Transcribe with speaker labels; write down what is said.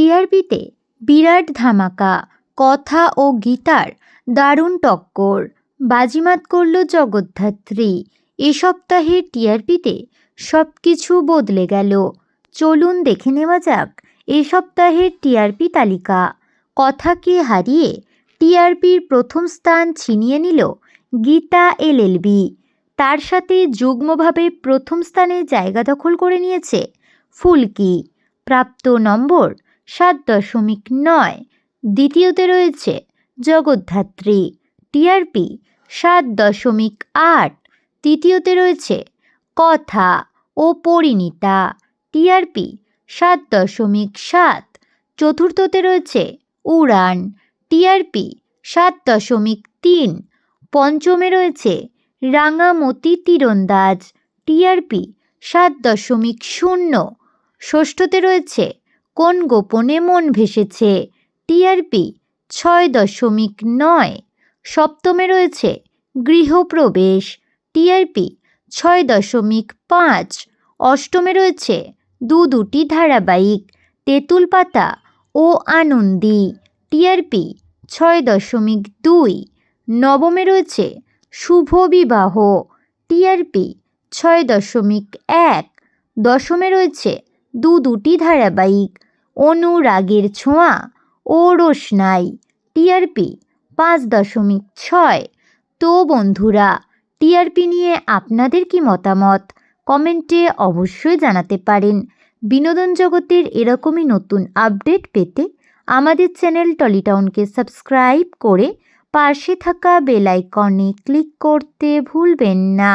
Speaker 1: টিআরপিতে বিরাট ধামাকা, কথা ও গীতার দারুণ টক্কর। বাজিমাত করল জগদ্ধাত্রী। এ সপ্তাহে টিআরপিতে সব কিছু বদলে গেল। চলুন দেখে নেওয়া যাক এ সপ্তাহের টিআরপি তালিকা। কথাকে হারিয়ে টিআরপির প্রথম স্থান ছিনিয়ে নিল গীতা এলএলবি তার সাথে যুগ্মভাবে প্রথম স্থানে জায়গা দখল করে নিয়েছে ফুলকি। প্রাপ্ত নম্বর সাত দশমিক নয়। দ্বিতীয়তে রয়েছে জগদ্ধাত্রী। টিআরপি সাত দশমিক আট। তৃতীয়তে রয়েছে কথা ও পরিণীতা। টিআরপি সাত দশমিক সাত। চতুর্থতে রয়েছে উড়ান। টিআরপি সাত দশমিক তিন। পঞ্চমে রয়েছে রাঙামতি তীরন্দাজ। টিআরপি সাত দশমিক শূন্য। ষষ্ঠতে রয়েছে কোন গোপনে মন ভেসেছে? টিআরপি ছয় দশমিক নয়। সপ্তমে রয়েছে গৃহপ্রবেশ। টিআরপি ছয় দশমিক পাঁচ। অষ্টমে রয়েছে দু দুটি ধারাবাহিক তেঁতুল পাতা ও আনন্দী। টিআরপি ছয় দশমিক দুই। নবমে রয়েছে শুভ বিবাহ। টিআরপি ছয় দশমিক এক। দশমে রয়েছে দু দুটি ধারাবাহিক অনুরাগের ছোঁয়া ও রোশনাই টিআরপি পাঁচ দশমিক ছয়। তো বন্ধুরা টিআরপি নিয়ে আপনাদের কি মতামত? কমেন্টে অবশ্যই জানাতে পারেন। বিনোদন জগতের এরকমই নতুন আপডেট পেতে আমাদের চ্যানেল টলিটাউনকে সাবস্ক্রাইব করে পাশে থাকা বেল আইকনে ক্লিক করতে ভুলবেন না।